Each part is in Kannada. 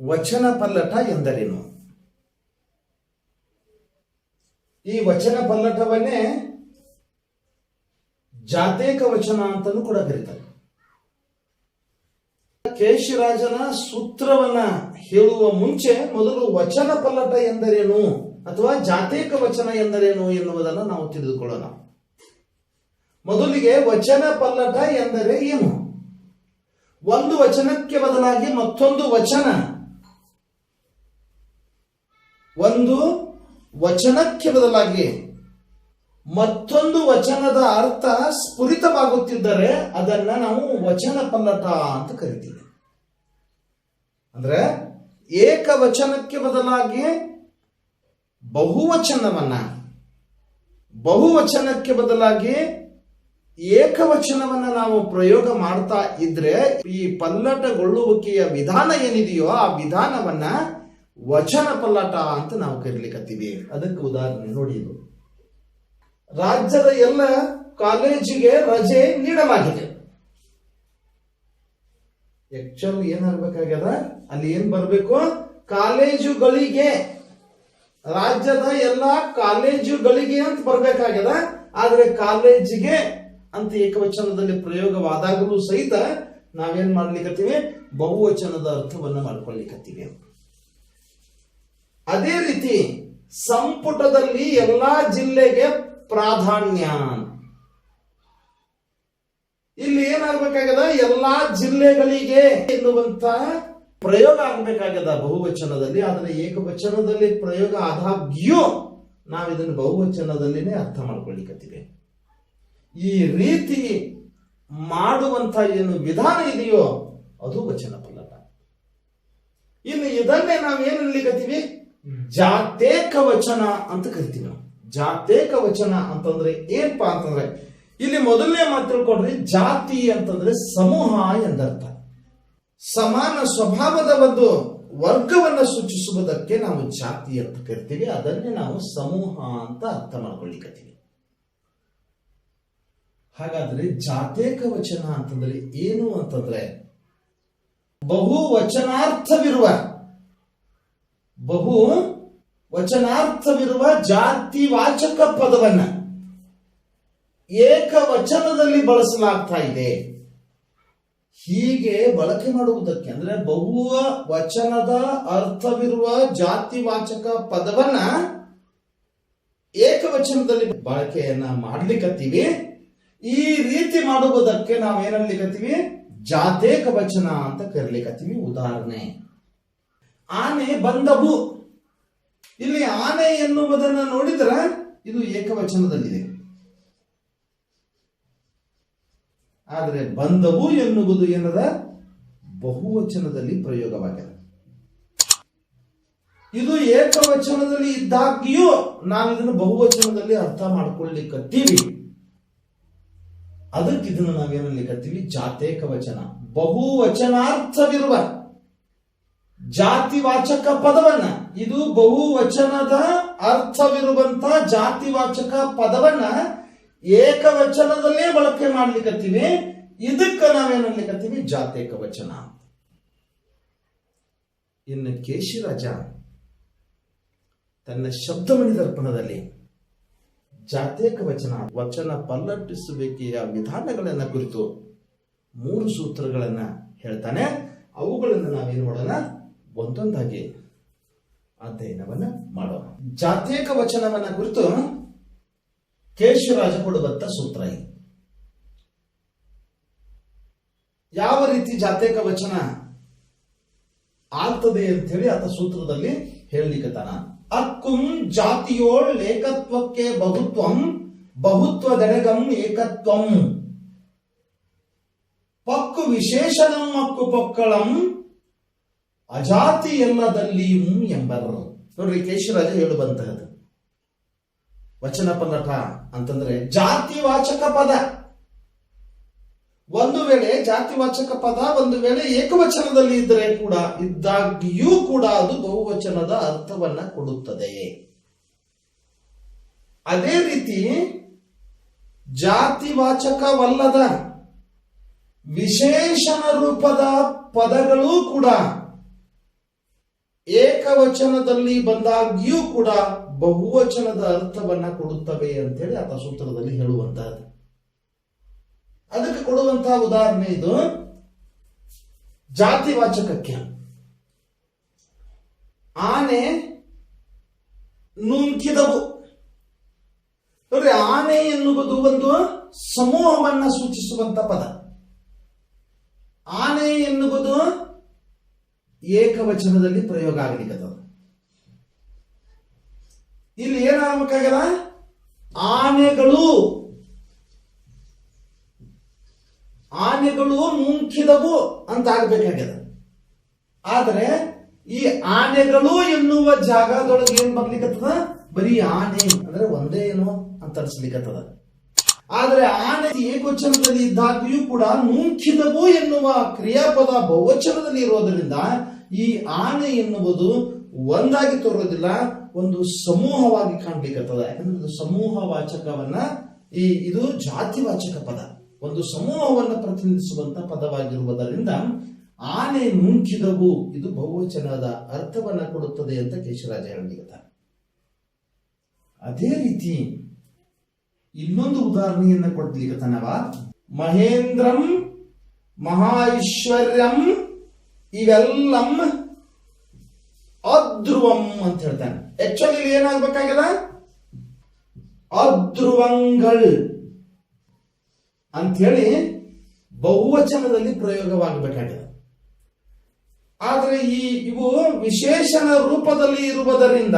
ವಚನ ಪಲ್ಲಟ ಎಂದರೇನು? ಈ ವಚನ ಪಲ್ಲಟವನ್ನೇ ಜಾತೇಕ ವಚನ ಅಂತಲೂ ಕೂಡ ಕರೀತಾರೆ. ಕೇಶಿರಾಜನ ಸೂತ್ರವನ್ನ ಹೇಳುವ ಮುಂಚೆ ಮೊದಲು ವಚನ ಪಲ್ಲಟ ಎಂದರೇನು ಅಥವಾ ಜಾತೇಕ ವಚನ ಎಂದರೇನು ಎನ್ನುವುದನ್ನು ನಾವು ತಿಳಿದುಕೊಳ್ಳೋಣ. ಮೊದಲಿಗೆ ವಚನ ಪಲ್ಲಟ ಎಂದರೆ ಏನು? ಒಂದು ವಚನಕ್ಕೆ ಬದಲಾಗಿ ಮತ್ತೊಂದು ವಚನ ಒಂದು ವಚನಕ್ಕೆ ಬದಲಾಗಿ ಮತ್ತೊಂದು ವಚನದ ಅರ್ಥ ಸ್ಫುರಿತವಾಗುತ್ತಿದ್ದರೆ ಅದನ್ನ ನಾವು ವಚನ ಪಲ್ಲಟ ಅಂತ ಕರಿತೀವಿ. ಅಂದ್ರೆ ಏಕವಚನಕ್ಕೆ ಬದಲಾಗಿ ಬಹುವಚನವನ್ನ, ಬಹುವಚನಕ್ಕೆ ಬದಲಾಗಿ ಏಕವಚನವನ್ನ ನಾವು ಪ್ರಯೋಗ ಮಾಡ್ತಾ ಇದ್ರೆ ಈ ಪಲ್ಲಟಗೊಳ್ಳುವಿಕೆಯ ವಿಧಾನ ಏನಿದೆಯೋ ಆ ವಿಧಾನವನ್ನ ವಚನ ಪಲ್ಲಟ ಅಂತ ನಾವು ಕರೀಲಿಕ್ಕತ್ತೀವಿ ಅದಕ್ಕೆ ಉದಾಹರಣೆ ನೋಡಿ ಇದು. ರಾಜ್ಯದ ಎಲ್ಲ ಕಾಲೇಜಿಗೆ ರಜೆ ನೀಡಲಾಗಿದೆ. ಆಕ್ಚುಲ್ ಏನಾಗಬೇಕಾಗ್ಯದ ಅಲ್ಲಿ ಏನ್ ಬರಬೇಕು? ಕಾಲೇಜುಗಳಿಗೆ, ರಾಜ್ಯದ ಎಲ್ಲ ಕಾಲೇಜುಗಳಿಗೆ ಅಂತ ಬರ್ಬೇಕಾಗ್ಯದ. ಆದ್ರೆ ಕಾಲೇಜಿಗೆ ಅಂತ ಏಕವಚನದಲ್ಲಿ ಪ್ರಯೋಗವಾದಾಗಲೂ ಸಹಿತ ನಾವೇನ್ ಮಾಡ್ಲಿಕ್ಕತ್ತೀವಿ ಬಹುವಚನದ ಅರ್ಥವನ್ನ ಮಾಡ್ಕೊಳ್ಳಿಕ್ಕತ್ತೀವಿ ಅದೇ ರೀತಿ ಸಂಪುಟದಲ್ಲಿ ಎಲ್ಲಾ ಜಿಲ್ಲೆಗೆ ಪ್ರಾಧಾನ್ಯ. ಇಲ್ಲಿ ಏನಾಗ್ಬೇಕಾಗದ? ಎಲ್ಲಾ ಜಿಲ್ಲೆಗಳಿಗೆ ಎನ್ನುವಂತ ಪ್ರಯೋಗ ಆಗ್ಬೇಕಾಗದ ಬಹುವಚನದಲ್ಲಿ. ಆದರೆ ಏಕವಚನದಲ್ಲಿ ಪ್ರಯೋಗ ಆದಾಗ್ಯೂ ನಾವು ಇದನ್ನು ಬಹುವಚನದಲ್ಲಿನೇ ಅರ್ಥ ಮಾಡ್ಕೊಳ್ಳಿಕತ್ತೀವಿ ಈ ರೀತಿ ಮಾಡುವಂತ ಏನು ವಿಧಾನ ಇದೆಯೋ ಅದು ವಚನ ಪಲ್ಲಟ ಇನ್ನು ಇದನ್ನೇ ನಾವು ಏನು ಅನ್ಲಿಕತ್ತೀವಿ ಜಾತೇಕ ವಚನ ಅಂತ ಕರಿತೀವಿ ನಾವು. ಜಾತೇಕ ವಚನ ಅಂತಂದ್ರೆ ಏನಪ್ಪಾ ಅಂತಂದ್ರೆ, ಇಲ್ಲಿ ಮೊದಲನೇ ಮಾತು ಕೊಡ್ರಿ ಜಾತಿ ಅಂತಂದ್ರೆ ಸಮೂಹ ಎಂದರ್ಥ. ಸಮಾನ ಸ್ವಭಾವದ ಒಂದು ವರ್ಗವನ್ನು ಸೂಚಿಸುವುದಕ್ಕೆ ನಾವು ಜಾತಿ ಅಂತ ಕರಿತೀವಿ, ಅದನ್ನೇ ನಾವು ಸಮೂಹ ಅಂತ ಅರ್ಥ ಮಾಡ್ಕೊಳ್ಳಿಕತ್ತೀವಿ ಹಾಗಾದ್ರೆ ಜಾತೇಕ ವಚನ ಅಂತಂದ್ರೆ ಏನು ಅಂತಂದ್ರೆ ಬಹು ವಚನಾರ್ಥವಿರುವ ಬಹು ವಚನಾರ್ಥವಿರುವ ಜಾತಿವಾಚಕ ಪದವನ್ನ ಏಕವಚನದಲ್ಲಿ ಬಳಸಲಾಗ್ತಾ ಇದೆ. ಹೀಗೆ ಬಳಕೆ ಮಾಡುವುದಕ್ಕೆ ಅಂದ್ರೆ ಬಹು ವಚನದ ಅರ್ಥವಿರುವ ಜಾತಿವಾಚಕ ಪದವನ್ನ ಏಕವಚನದಲ್ಲಿ ಬಳಕೆಯನ್ನ ಮಾಡ್ಲಿಕ್ಕತ್ತೀವಿ ಈ ರೀತಿ ಮಾಡುವುದಕ್ಕೆ ನಾವು ನಾವೇನನ್ಲಿಕ್ಕತ್ತೀವಿ ಜಾತೇಕ ವಚನ ಅಂತ ಕರಿಲಿಕ್ಕತ್ತೀವಿ ಉದಾಹರಣೆ. ಆನೆ ಬಂದವು. ಇಲ್ಲಿ ಆನೆ ಎನ್ನುವುದನ್ನು ನೋಡಿದ್ರೆ ಇದು ಏಕವಚನದಲ್ಲಿದೆ. ಆದರೆ ಬಂದವು ಎನ್ನುವುದು ಏನದ? ಬಹುವಚನದಲ್ಲಿ ಪ್ರಯೋಗವಾಗಿದೆ ಇದು ಏಕವಚನದಲ್ಲಿ ಇದ್ದಾಗ್ಯೂ ನಾವು ಇದನ್ನು ಬಹುವಚನದಲ್ಲಿ ಅರ್ಥ ಮಾಡ್ಕೊಳ್ಳಿಕ್ಕತ್ತೀವಿ ಅದಕ್ಕೆ ಇದನ್ನು ನಾವೇನಲ್ಲಿಕತ್ತೀವಿ ಜಾತೇಕ ವಚನ ಬಹುವಚನಾರ್ಥವಿರುವ. ಜಾತಿವಾಚಕ ಪದವನ್ನ. ಇದು ಬಹುವಚನದ ಅರ್ಥವಿರುವಂತ ಜಾತಿವಾಚಕ ಪದವನ್ನ ಏಕವಚನದಲ್ಲೇ ಬಳಕೆ ಮಾಡ್ಲಿಕ್ಕತ್ತೀವಿ ಇದಕ್ಕ ನಾವೇನನ್ಲಿಕ್ಕತ್ತೀವಿ ಜಾತೇಕ ವಚನ ಇನ್ನು ಕೇಶಿರಾಜ ತನ್ನ ಶಬ್ದಮಣಿ ದರ್ಪಣದಲ್ಲಿ ಜಾತೇಕ ವಚನ ವಚನ ಪಲ್ಲಟ್ಟಿಸುವಿಕೆಯ ವಿಧಾನಗಳನ್ನ ಕುರಿತು ಮೂರು ಸೂತ್ರಗಳನ್ನ ಹೇಳ್ತಾನೆ. ಅವುಗಳನ್ನು ನಾವೇನು ಮಾಡೋಣ? ಒಂದೊಂದಾಗಿ ಅಧ್ಯಯನವನ್ನ ಮಾಡೋಣ. ಜಾತ್ಯಕ ವಚನವನ್ನ ಕುರಿತು ಕೇಶವರಾಜ ಕೊಡುವಂತ ಸೂತ್ರ ಇದು. ಯಾವ ರೀತಿ ಜಾತ್ಯಕ ವಚನ ಆಗ್ತದೆ ಅಂತ ಹೇಳಿ ಆತ ಸೂತ್ರದಲ್ಲಿ ಹೇಳಲಿಕ್ಕತಾನ ಅಕ್ಕುಂ ಜಾತಿಯೋಳ್ ಏಕತ್ವಕ್ಕೆ ಬಹುತ್ವಂ, ಬಹುತ್ವದೆಡೆಗಂ ಏಕತ್ವಂ. ಪಕ್ಕು ವಿಶೇಷಣಂ, ಅಕ್ಕು ಪೊಕ್ಕಳಂ ಅಜಾತಿ ಎಲ್ಲದಲ್ಲಿಯೂ ಎಂಬರು. ನೋಡ್ರಿ ಕೇಶರಾಜ ಹೇಳುವಂತಹದ್ದು. ವಚನ ಪಲ್ಲಟ ಅಂತಂದ್ರೆ ಜಾತಿವಾಚಕ ಪದ. ಒಂದು ವೇಳೆ ಜಾತಿವಾಚಕ ಪದ, ಒಂದು ವೇಳೆ ಏಕವಚನದಲ್ಲಿ ಇದ್ದರೆ ಕೂಡ, ಇದ್ದಾಗಿಯೂ ಕೂಡ ಅದು ಬಹುವಚನದ ಅರ್ಥವನ್ನ ಕೊಡುತ್ತದೆ. ಅದೇ ರೀತಿ ಜಾತಿವಾಚಕವಲ್ಲದ ವಿಶೇಷಣ ರೂಪದ ಪದಗಳೂ ಕೂಡ ಏಕವಚನದಲ್ಲಿ ಬಂದಾಗ್ಯೂ ಕೂಡ ಬಹುವಚನದ ಅರ್ಥವನ್ನ ಕೊಡುತ್ತವೆ ಅಂತೇಳಿ ಆತ ಸೂತ್ರದಲ್ಲಿ ಹೇಳುವಂತಹದ್ದು. ಅದಕ್ಕೆ ಕೊಡುವಂತಹ ಉದಾಹರಣೆ ಇದು. ಜಾತಿವಾಚಕಕ್ಕೆ ಆನೆ ನುಂಕಿದವು ನೋಡ್ರಿ, ಆನೆ ಎನ್ನುವುದು ಒಂದು ಸಮೂಹವನ್ನ ಸೂಚಿಸುವಂತ ಪದ. ಆನೆ ಎನ್ನುವುದು ಏಕವಚನದಲ್ಲಿ ಪ್ರಯೋಗ ಆಗಲಿಕ್ಕದ ಇಲ್ಲಿ ಏನಾಗಬೇಕಾಗದ ಆನೆಗಳು. ಆನೆಗಳು ಮುಂಕಿದವು ಅಂತ ಆಗ್ಬೇಕಾಗ್ಯದ. ಆದರೆ ಈ ಆನೆಗಳು ಎನ್ನುವ ಜಾಗದೊಳಗೆ ಏನ್ ಬರ್ಲಿಕ್ಕತ್ತದ ಬರೀ ಆನೆ ಅಂದ್ರೆ ಒಂದೇ ಏನೋ ಅಂತ ಅನ್ಸ್ಲಿಕ್ಕತ್ತದ ಆದರೆ ಆನೆ ಏಕವಚನದಲ್ಲಿ ಇದ್ದಾಗಿಯೂ ಕೂಡ ಮುಂಕಿದವು ಎನ್ನುವ ಕ್ರಿಯಾಪದ ಬಹುವಚನದಲ್ಲಿ ಇರೋದ್ರಿಂದ ಈ ಆನೆ ಎನ್ನುವುದು ಒಂದಾಗಿ ತೋರೋದಿಲ್ಲ ಒಂದು ಸಮೂಹವಾಗಿ ಕಾಣ್ಲಿಕ್ಕತ್ತದ ಯಾಕಂದ್ರೆ ಇದು ಸಮೂಹವಾಚಕವನ್ನ ಈ, ಇದು ಜಾತಿವಾಚಕ ಪದ. ಒಂದು ಸಮೂಹವನ್ನು ಪ್ರತಿನಿಧಿಸುವಂತ ಪದವಾಗಿರುವುದರಿಂದ ಆನೆ ಮುಂಚಿದವು ಇದು ಬಹುವಚನದ ಅರ್ಥವನ್ನ ಕೊಡುತ್ತದೆ ಅಂತ ಕೇಶರಾಜ ಹೇಳಿದ್ದಾರೆ ಅದೇ ರೀತಿ ಇನ್ನೊಂದು ಉದಾಹರಣೆಯನ್ನ ಕೊಡ್ಲಿಕ್ಕತ್ತನವ ಮಹೇಂದ್ರಂ ಮಹಾಐಶ್ವರ್ಯಂ ಇವೆಲ್ಲಂ ಅಧ್ರುವಂ ಅಂತ ಹೇಳ್ತಾನೆ. ಆಕ್ಚುಲಿ ಇಲ್ಲಿ ಏನಾಗ್ಬೇಕಾಗ್ಯದ ಅಧ್ರುವಂಗಳ್ ಅಂಥೇಳಿ ಬಹುವಚನದಲ್ಲಿ ಪ್ರಯೋಗವಾಗಬೇಕಾಗಿದೆ. ಆದರೆ ಈ ಇವು ವಿಶೇಷಣ ರೂಪದಲ್ಲಿ ಇರುವುದರಿಂದ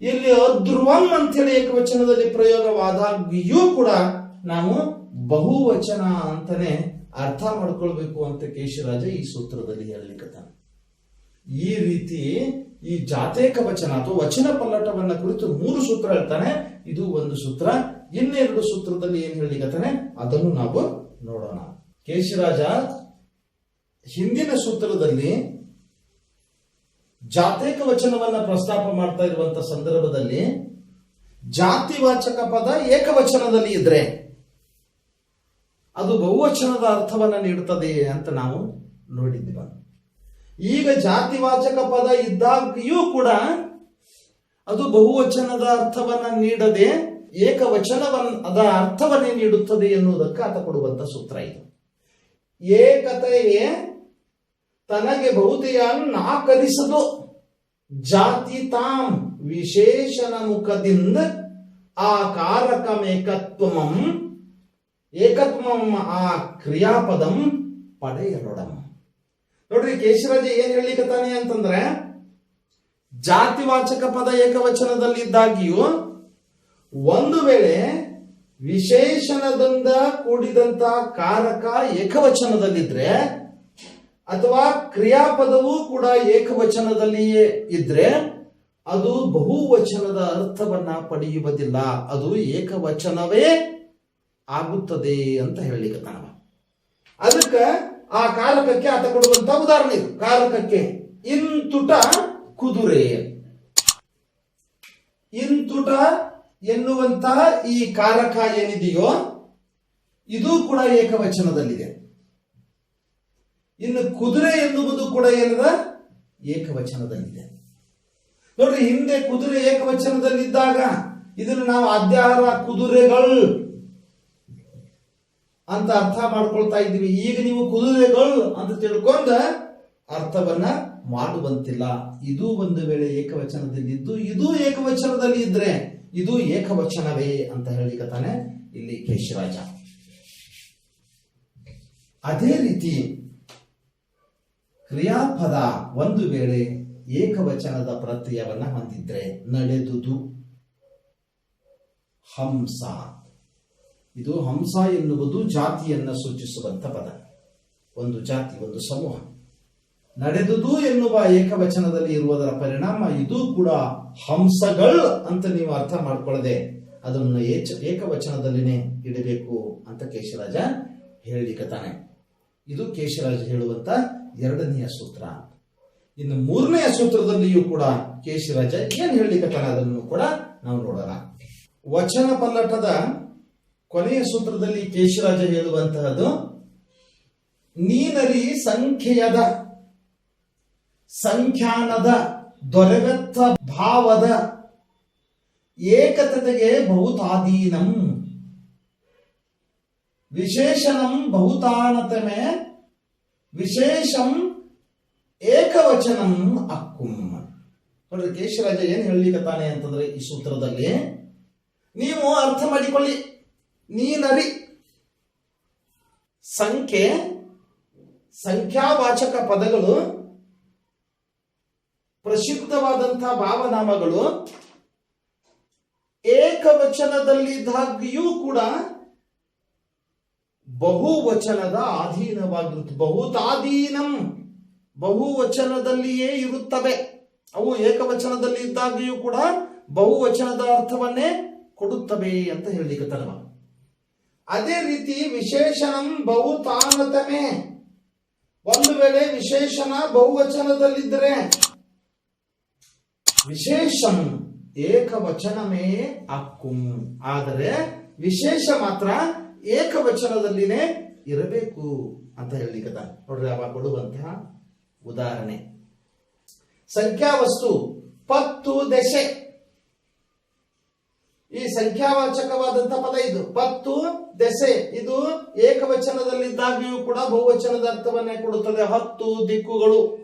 ಇಲ್ಲಿ ಅಧ್ರುವಂ ಅಂತೇಳಿ ಏಕವಚನದಲ್ಲಿ ಪ್ರಯೋಗವಾದಾಗಿಯೂ ಕೂಡ ನಾವು ಬಹುವಚನ ಅಂತಾನೆ ಅರ್ಥ ಮಾಡ್ಕೊಳ್ಬೇಕು ಅಂತ ಕೇಶರಾಜ ಈ ಸೂತ್ರದಲ್ಲಿ ಹೇಳಲಿಕ್ಕತ್ತಾನೆ ಈ ರೀತಿ ಈ ಜಾತೇಕ ವಚನ ಅಥವಾ ವಚನ ಪಲ್ಲಟವನ್ನ ಕುರಿತು ಮೂರು ಸೂತ್ರ ಹೇಳ್ತಾನೆ. ಇದು ಒಂದು ಸೂತ್ರ. ಇನ್ನೆರಡು ಸೂತ್ರದಲ್ಲಿ ಏನ್ ಹೇಳಿಕತಾನೆ ಅದನ್ನು ನಾವು ನೋಡೋಣ. ಕೇಶರಾಜ, ಹಿಂದಿನ ಸೂತ್ರದಲ್ಲಿ ಜಾತೇಕ ವಚನವನ್ನ ಪ್ರಸ್ತಾಪ ಮಾಡ್ತಾ ಇರುವಂತ ಸಂದರ್ಭದಲ್ಲಿ ಜಾತಿವಾಚಕ ಪದ ಏಕವಚನದಲ್ಲಿ ಇದ್ರೆ ಅದು ಬಹುವಚನದ ಅರ್ಥವನ್ನು ನೀಡುತ್ತದೆ ಅಂತ ನಾವು ನೋಡಿದ್ದೀವಿ. ಈಗ ಜಾತಿವಾಚಕ ಪದ ಇದ್ದಾಗಿಯೂ ಕೂಡ ಅದು ಬಹುವಚನದ ಅರ್ಥವನ್ನ ನೀಡದೆ ಏಕವಚನವನ್, ಅದ ಅರ್ಥವನ್ನೇ ನೀಡುತ್ತದೆ ಎನ್ನುವುದಕ್ಕೆ ಆತ ಕೊಡುವಂತ ಸೂತ್ರ ಇದು. ಏಕತೆಯೇ ತನಗೆ ಬಹುತೆಯನ್ನು ನಾಕರಿಸದು ಜಾತಿ ತಾಂ ವಿಶೇಷನ ಮುಖದಿಂದ ಆ ಕಾರಕಮೇಕತ್ವಮಂ ಏಕತ್ವಂ ಆ ಕ್ರಿಯಾಪದಂ ಪಡೆಯರೊಡಂ ನೋಡ್ರಿ ಕೇಶರಾಜ ಏನ್ ಹೇಳಿಕತಾನೆ ಅಂತಂದ್ರೆ, ಜಾತಿವಾಚಕ ಪದ ಏಕವಚನದಲ್ಲಿದ್ದಾಗಿಯೂ, ಒಂದು ವೇಳೆ ವಿಶೇಷಣದಿಂದ ಕೂಡಿದಂತ ಕಾರಕ ಏಕವಚನದಲ್ಲಿದ್ರೆ, ಅಥವಾ ಕ್ರಿಯಾಪದವೂ ಕೂಡ ಏಕವಚನದಲ್ಲಿಯೇ ಇದ್ರೆ, ಅದು ಬಹುವಚನದ ಅರ್ಥವನ್ನ ಪಡೆಯುವುದಿಲ್ಲ. ಅದು ಏಕವಚನವೇ ಆಗುತ್ತದೆ ಅಂತ ಹೇಳಲಿಕ್ಕೆ ಅದಕ್ಕೆ ಆ ಕಾರಕಕ್ಕೆ ಆತ ಕೊಡುವಂತ ಉದಾಹರಣೆ ಇದು. ಕಾರಕಕ್ಕೆ ಇಂತುಟ ಕುದುರೆ. ಇಂತುಟ ಎನ್ನುವಂತಹ ಈ ಕಾರಕ ಏನಿದೆಯೋ, ಇದು ಕೂಡ ಏಕವಚನದಲ್ಲಿದೆ. ಇನ್ನು ಕುದುರೆ ಎನ್ನುವುದು ಕೂಡ ಏನದ? ಏಕವಚನದಲ್ಲಿದೆ. ನೋಡ್ರಿ, ಹಿಂದೆ ಕುದುರೆ ಏಕವಚನದಲ್ಲಿದ್ದಾಗ ಇದನ್ನು ನಾವು ಅಧ್ಯಾಹಾರ ಕುದುರೆಗಳು ಅಂತ ಅರ್ಥ ಮಾಡ್ಕೊಳ್ತಾ ಇದ್ದೀವಿ. ಈಗ ನೀವು ಕುದುರೆಗಳು ಅಂತ ತಿಳ್ಕೊಂಡ ಅರ್ಥವನ್ನ ಮಾಡುವಂತಿಲ್ಲ. ಇದು ಒಂದು ವೇಳೆ ಏಕವಚನದಲ್ಲಿದ್ದು, ಇದು ಏಕವಚನದಲ್ಲಿ ಇದ್ರೆ ಇದು ಏಕವಚನವೇ ಅಂತ ಹೇಳಿಕತಾನೆ ಇಲ್ಲಿ ಕೇಶರಾಜ. ಅದೇ ರೀತಿ ಕ್ರಿಯಾಪದ ಒಂದು ವೇಳೆ ಏಕವಚನದ ಪ್ರತ್ಯಯವನ್ನ ಹೊಂದಿದ್ರೆ ನಡೆದುದು ಹಂಸ. ಇದು ಹಂಸ ಎನ್ನುವುದು ಜಾತಿಯನ್ನು ಸೂಚಿಸುವಂತ ಪದ. ಒಂದು ಜಾತಿ, ಒಂದು ಸಮೂಹ. ನಡೆದುದು ಎನ್ನುವ ಏಕವಚನದಲ್ಲಿ ಇರುವುದರ ಪರಿಣಾಮ ಇದು ಕೂಡ ಹಂಸಗಳು ಅಂತ ನೀವು ಅರ್ಥ ಮಾಡ್ಕೊಳ್ಳದೆ ಅದನ್ನು ಏಕವಚನದಲ್ಲಿನೇ ಇಡಬೇಕು ಅಂತ ಕೇಶರಾಜ ಹೇಳಿಕತಾನೆ ಇದು ಕೇಶರಾಜ ಹೇಳುವಂತ ಎರಡನೆಯ ಸೂತ್ರ. ಇನ್ನು ಮೂರನೆಯ ಸೂತ್ರದಲ್ಲಿಯೂ ಕೂಡ ಕೇಶರಾಜ ಏನ್ ಹೇಳಿಕತಾನೆ ಅದನ್ನು ಕೂಡ ನಾವು ನೋಡೋಣ. ವಚನ ಪಲ್ಲಟದ ಕೊನೆಯ ಸೂತ್ರದಲ್ಲಿ ಕೇಶರಾಜ ಹೇಳುವಂತಹದ್ದು, ನೀನರಿ ಸಂಖ್ಯೆಯದ, ಸಂಖ್ಯಾನದ ದೊರೆವೆತ್ತ ಭಾವದ ಏಕತೆಗೆ ಬಹುತಾಧೀನಂ ವಿಶೇಷಣಂ ಬಹುತಾನತಮೆ, ವಿಶೇಷಂ ಏಕವಚನಂ ಅಕ್ಕುಂ. ನೋಡ್ರಿ, ಕೇಶರಾಜ ಏನ್ ಹೇಳಲಿಕ್ಕತ್ತಾನೆ ಅಂತಂದ್ರೆ ಈ ಸೂತ್ರದಲ್ಲಿ, ನೀವು ಅರ್ಥ ಮಾಡಿಕೊಳ್ಳಿ. ನೀನರಿ ಸಂಖ್ಯೆ, ಸಂಖ್ಯಾವಾಚಕ ಪದಗಳು ಪ್ರಸಿದ್ಧವಾದಂತಹ ಭಾವನಾಮಗಳು, ಏಕವಚನದಲ್ಲಿದ್ದಾಗಿಯೂ ಕೂಡ ಬಹುವಚನದ ಅಧೀನವಾಗಿರುತ್ತೆ ಬಹುತಾಧೀನಂ ಬಹುವಚನದಲ್ಲಿಯೇ ಇರುತ್ತವೆ. ಅವು ಏಕವಚನದಲ್ಲಿ ಇದ್ದಾಗಿಯೂ ಕೂಡ ಬಹುವಚನದ ಅರ್ಥವನ್ನೇ ಕೊಡುತ್ತವೆ ಅಂತ ಹೇಳಲಿಕ್ಕೆ ತರುವ ಅದೇ ರೀತಿ ವಿಶೇಷಣಂ ಬಹುತಾನತಮೆ. ಒಂದು ವೇಳೆ ವಿಶೇಷಣ ಬಹುವಚನದಲ್ಲಿದ್ದರೆ ವಿಶೇಷಂ ಏಕವಚನಮೇ ಅಕ್ಕುಂ. ಆದರೆ ವಿಶೇಷ ಮಾತ್ರ ಏಕವಚನದಲ್ಲಿನೇ ಇರಬೇಕು ಅಂತ ಹೇಳಲಿಕ್ಕೆ ನೋಡ್ರಿ ಅವ ಕೊಡುವಂತಹ ಉದಾಹರಣೆ. ಸಂಖ್ಯಾ ವಸ್ತು ಪತ್ತು ದೆಸೆ ಈ ಸಂಖ್ಯಾವಾಚಕವಾದಂತಹ ಪದ ಇದು. ಪತ್ತು, ದೆಸೆ. ಇದು ಏಕವಚನದಲ್ಲಿದ್ದಾಗಿಯೂ ಕೂಡ ಬಹುವಚನದ ಅರ್ಥವನ್ನೇ ಕೊಡುತ್ತದೆ. ಹತ್ತು ದಿಕ್ಕುಗಳು.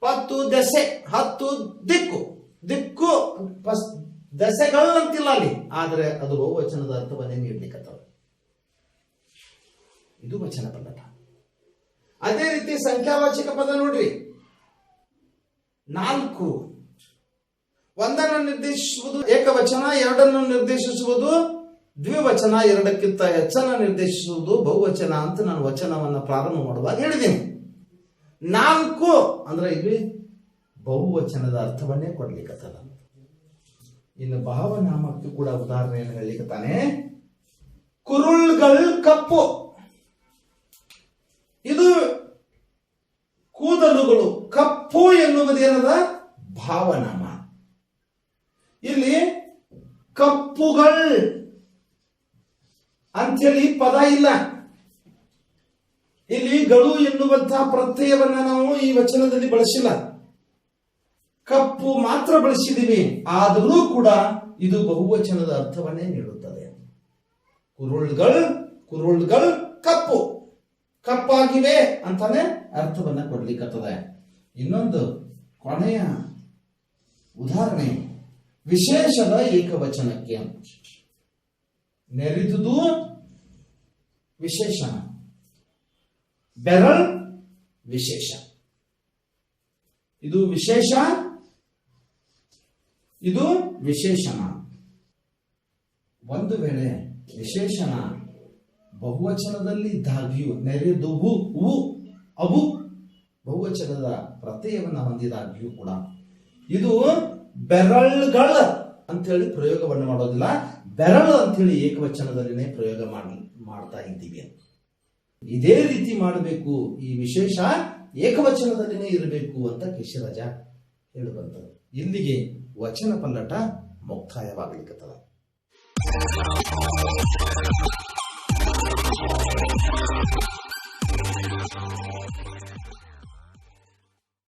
ಪತ್ತು, ದೆಸೆ. ಹತ್ತು, ದಿಕ್ಕು. ದಿಕ್ಕು, ಪಸ್- ದೆಸೆಗಳು ಅಂತಿಲ್ಲ ಅಲ್ಲಿ. ಆದರೆ ಅದು ಬಹುವಚನದ ಅರ್ಥವನ್ನೇ ನೀಡಲಿಕ್ಕೆ ಇದು ವಚನ ಪದ್ಧತ ಅದೇ ರೀತಿ ಸಂಖ್ಯಾವಾಚಕ ಪದ ನೋಡ್ರಿ. ನಾಲ್ಕು. ಒಂದನ್ನು ನಿರ್ದೇಶಿಸುವುದು, ಏಕವಚನ, ಎರಡನ್ನು ನಿರ್ದೇಶಿಸುವುದು, ದ್ವಿವಚನ, ಎರಡಕ್ಕಿಂತ ಹೆಚ್ಚನ್ನು ನಿರ್ದೇಶಿಸುವುದು ಬಹುವಚನ ಅಂತ ನಾನು ವಚನವನ್ನು ಪ್ರಾರಂಭ ಮಾಡುವಾಗ ಹೇಳಿದ್ದೀನಿ. ನಾಲ್ಕು ಅಂದ್ರೆ ಇಲ್ಲಿ ಬಹುವಚನದ ಅರ್ಥವನ್ನೇ ಕೊಡ್ಲಿಕ್ಕತ್ತದ ಇನ್ನು ಭಾವನಾಮಕ್ಕೆ ಕೂಡ ಉದಾಹರಣೆಯನ್ನು ಹೇಳಲಿಕ್ಕತ್ತಾನೆ ಕುರುಳ್ಗಳು ಕಪ್ಪು. ಇದು ಕೂದಲುಗಳು. ಕಪ್ಪು ಎನ್ನುವುದೇನದ ಭಾವನಾಮ. ಇಲ್ಲಿ ಕಪ್ಪುಗಳ್. ಅಂಥೇಳಿ ಪದ ಇಲ್ಲ. ಇಲ್ಲಿ ಗಳು ಎನ್ನುವಂತಹ ಪ್ರತ್ಯಯವನ್ನ ನಾವು ಈ ವಚನದಲ್ಲಿ ಬಳಸಿಲ್ಲ. ಕಪ್ಪು ಮಾತ್ರ ಬಳಸಿದೀವಿ, ಆದರೂ ಕೂಡ ಇದು ಬಹುವಚನದ ಅರ್ಥವನ್ನೇ ನೀಡುತ್ತದೆ ಕುರುಳ್ಗಳು ಕುರುಳ್ಗಳು, ಕಪ್ಪು. ಕಪ್ಪಾಗಿವೆ ಅಂತಾನೆ ಅರ್ಥವನ್ನ ಕೊಡ್ಲಿಕ್ಕತ್ತದೆ ಇನ್ನೊಂದು ಕೊನೆಯ ಉದಾಹರಣೆ. ವಿಶೇಷದ ಏಕವಚನಕ್ಕೆ ಅಂತ. ನೆರೆದುದು ವಿಶೇಷಣ ಬೆರಳ್ ವಿಶೇಷ. ಇದು ವಿಶೇಷ, ಇದು ವಿಶೇಷಣ ಒಂದು ವೇಳೆ ವಿಶೇಷಣ ಬಹುವಚನದಲ್ಲಿ ಇದ್ದಾಗ್ಯೂ ನೆರೆದುವು ಉ, ಅವು ಬಹುವಚನದ ಪ್ರತ್ಯಯವನ್ನು ಹೊಂದಿದಾಗಿಯೂ ಕೂಡ, ಇದು ಬೆರಳುಗಳ ಅಂತೇಳಿ ಪ್ರಯೋಗವನ್ನು ಮಾಡೋದಿಲ್ಲ. ಬೆರಳು ಅಂತೇಳಿ ಏಕವಚನದಲ್ಲಿನೇ ಪ್ರಯೋಗ ಮಾಡಿ, ಮಾಡ್ತಾ ಇದ್ದೀವಿ ಇದೇ ರೀತಿ ಮಾಡಬೇಕು, ಈ ವಿಶೇಷ ಏಕವಚನದಲ್ಲಿನೇ ಇರಬೇಕು ಅಂತ ಕೇಶರಾಜ ಹೇಳುವಂಥದ್ದು. ಇಲ್ಲಿಗೆ ವಚನ ಪಲ್ಲಟ ಮುಕ್ತಾಯವಾಗಲಿಕ್ಕತ್ತದ